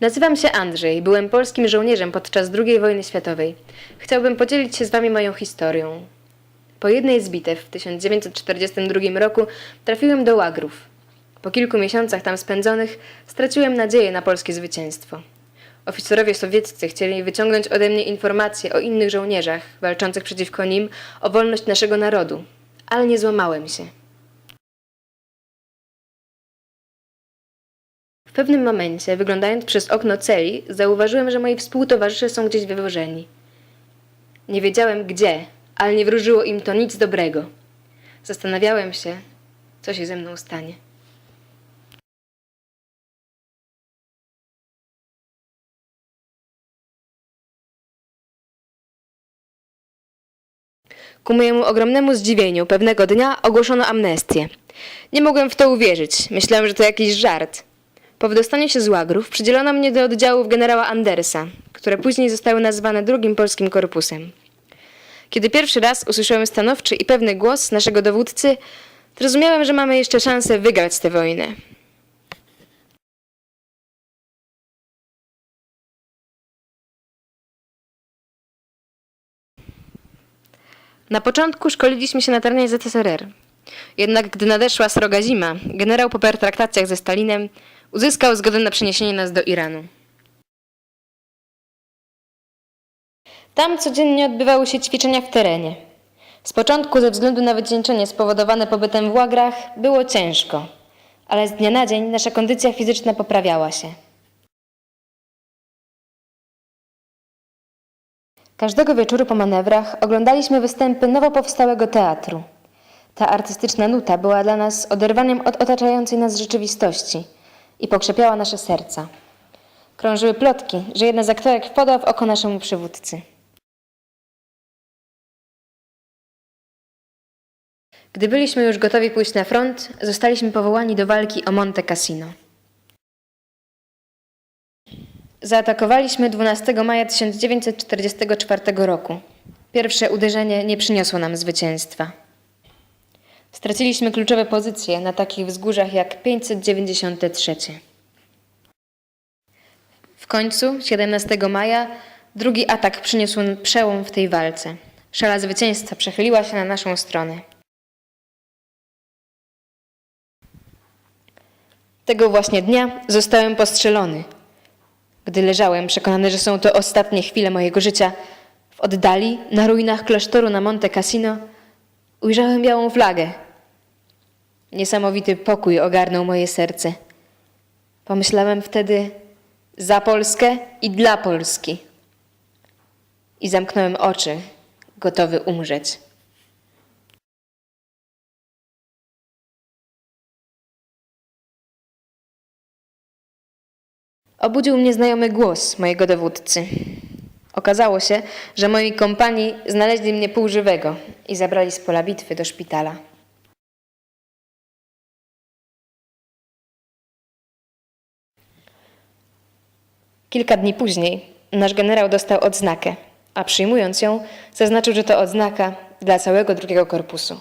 Nazywam się Andrzej, byłem polskim żołnierzem podczas II wojny światowej. Chciałbym podzielić się z Wami moją historią. Po jednej z bitew w 1942 roku trafiłem do Łagrów. Po kilku miesiącach tam spędzonych straciłem nadzieję na polskie zwycięstwo. Oficerowie sowieccy chcieli wyciągnąć ode mnie informacje o innych żołnierzach walczących przeciwko nim o wolność naszego narodu, ale nie złamałem się. W pewnym momencie, wyglądając przez okno celi, zauważyłem, że moi współtowarzysze są gdzieś wywożeni. Nie wiedziałem gdzie, ale nie wróżyło im to nic dobrego. Zastanawiałem się, co się ze mną stanie. Ku mojemu ogromnemu zdziwieniu pewnego dnia ogłoszono amnestię. Nie mogłem w to uwierzyć. Myślałem, że to jakiś żart. Po wydostaniu się z łagrów przydzielono mnie do oddziałów generała Andersa, które później zostały nazwane drugim polskim korpusem. Kiedy pierwszy raz usłyszałem stanowczy i pewny głos naszego dowódcy, zrozumiałem, że mamy jeszcze szansę wygrać tę wojnę. Na początku szkoliliśmy się na terenie ZSRR. Jednak gdy nadeszła sroga zima, generał po pertraktacjach ze Stalinem uzyskał zgodę na przeniesienie nas do Iranu. Tam codziennie odbywały się ćwiczenia w terenie. Z początku ze względu na wycieńczenie spowodowane pobytem w łagrach było ciężko, ale z dnia na dzień nasza kondycja fizyczna poprawiała się. Każdego wieczoru po manewrach oglądaliśmy występy nowo powstałego teatru. Ta artystyczna nuta była dla nas oderwaniem od otaczającej nas rzeczywistości i pokrzepiała nasze serca. Krążyły plotki, że jedna z aktorek wpadła w oko naszemu przywódcy. Gdy byliśmy już gotowi pójść na front, zostaliśmy powołani do walki o Monte Cassino. Zaatakowaliśmy 12 maja 1944 roku. Pierwsze uderzenie nie przyniosło nam zwycięstwa. Straciliśmy kluczowe pozycje na takich wzgórzach jak 593. W końcu, 17 maja, drugi atak przyniósł przełom w tej walce. Szala zwycięstwa przechyliła się na naszą stronę. Tego właśnie dnia zostałem postrzelony. Gdy leżałem przekonany, że są to ostatnie chwile mojego życia, w oddali, na ruinach klasztoru na Monte Cassino, ujrzałem białą flagę. Niesamowity pokój ogarnął moje serce. Pomyślałem wtedy za Polskę i dla Polski. I zamknąłem oczy, gotowy umrzeć. Obudził mnie znajomy głos mojego dowódcy. Okazało się, że moi kompani znaleźli mnie półżywego i zabrali z pola bitwy do szpitala. Kilka dni później nasz generał dostał odznakę, a przyjmując ją, zaznaczył, że to odznaka dla całego drugiego korpusu.